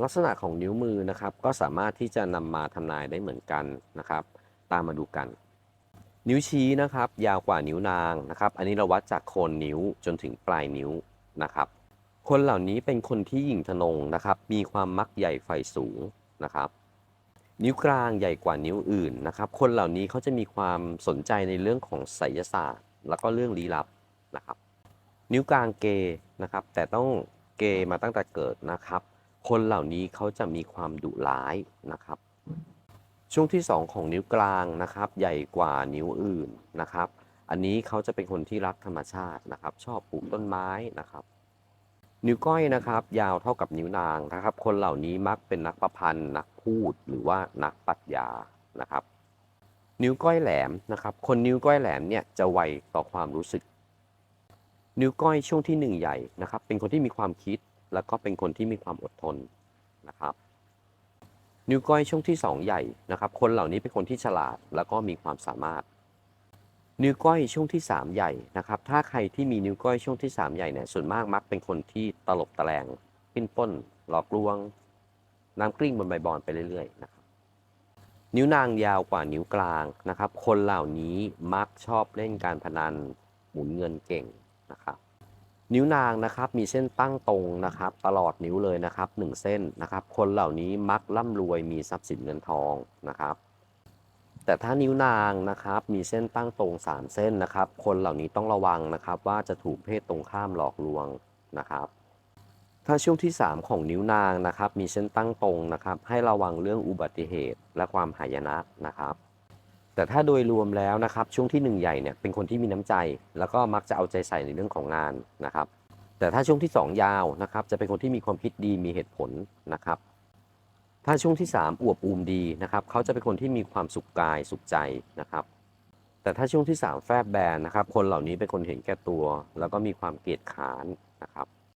ลักษณะของนิ้วมือนะครับก็สามารถที่จะนำมาทำนายได้เหมือนกันนะครับ ตามมาดูกัน นิ้วชี้นะครับ ยาวกว่านิ้วนางนะครับ อันนี้เราวัดจากโคนนิ้วจนถึงปลายนิ้วนะครับ คนเหล่านี้เป็นคนที่หยิ่งทะนงนะครับ มีความมักใหญ่ไฟสูงนะครับ นิ้วกลางใหญ่กว่านิ้วอื่นนะครับ คนเหล่านี้เขาจะมีความสนใจในเรื่องของไสยศาสตร์ แล้วก็เรื่องลี้ลับนะครับ นิ้วกลางเกย์นะครับ แต่ต้องเกย์มาตั้งแต่เกิดนะครับ คนเหล่านี้เขาจะมีความดุร้ายนะครับ ช่วงที่ 2 ของนิ้วกลางนะครับ ใหญ่กว่านิ้วอื่นนะครับ อันนี้เขาจะเป็นคนที่รักธรรมชาตินะครับ ชอบปลูกต้นไม้นะครับ นิ้วก้อยนะครับ ยาวเท่ากับนิ้วนางนะครับ คนเหล่านี้มักเป็นนักประพันธ์นักพูดหรือว่านักปรัชญานะครับ นิ้วก้อยแหลมนะครับ คนนิ้วก้อยแหลมเนี่ยจะไวต่อความรู้สึก นิ้วก้อยช่วงที่หนึ่งใหญ่นะครับ เป็นคนที่มีความคิด แล้วก็เป็นคนที่มีความอดทนนะครับนิ้วก้อยช่วงที่สองใหญ่นะครับ คนเหล่านี้เป็นคนที่ฉลาดแล้วก็มีความสามารถ นิ้วก้อยช่วงที่ 3 ใหญ่นะครับ ถ้าใครที่มีนิ้วก้อยช่วงที่ 3 ใหญ่เนี่ยส่วนมากมักเป็นคนที่ตลบตะแลงปิ้นป้น หลอกลวง น้ำกลิ้งบนใบบอนไปเรื่อยๆนะครับ นิ้วนางยาวกว่านิ้วกลางนะครับ คนเหล่านี้มักชอบเล่นการพนันหมุนเงินเก่งนะครับ นิ้วนางนะครับมีเส้นตั้งตรงนะครับตลอดนิ้วเลยนะครับหนึ่งเส้นนะครับ คนเหล่านี้มักร่ำรวยมีทรัพย์สินเงินทองนะครับ แต่ถ้านิ้วนางนะครับมีเส้นตั้งตรง 3 เส้นนะครับ คนเหล่านี้ต้องระวังนะครับ ว่าจะถูกเพศตรงข้ามหลอกลวงนะครับ ถ้าช่วงที่ 3 ของนิ้วนางนะครับ มีเส้นตั้งตรงนะครับ ให้ระวังเรื่องอุบัติเหตุและความหายนะนะครับ แต่ถ้าโดยรวมแล้วนะครับช่วงที่หนึ่งใหญ่เนี่ยเป็นคนที่มีน้ำใจ แล้วก็มักจะเอาใจใส่ในเรื่องของงานนะครับ แต่ถ้าช่วงที่ 2 ยาวนะครับจะเป็นคนที่มีความคิดดีมีเหตุผลนะครับ ถ้าช่วงที่ 3 อวบอูมดีนะครับเขาจะเป็นคนที่มีความสุขกายสุขใจนะครับแต่ถ้าช่วงที่ 3 แฟบแบนนะครับ คนเหล่านี้เป็นคนเห็นแก่ตัว แล้วก็มีความเกียจค้านนะครับ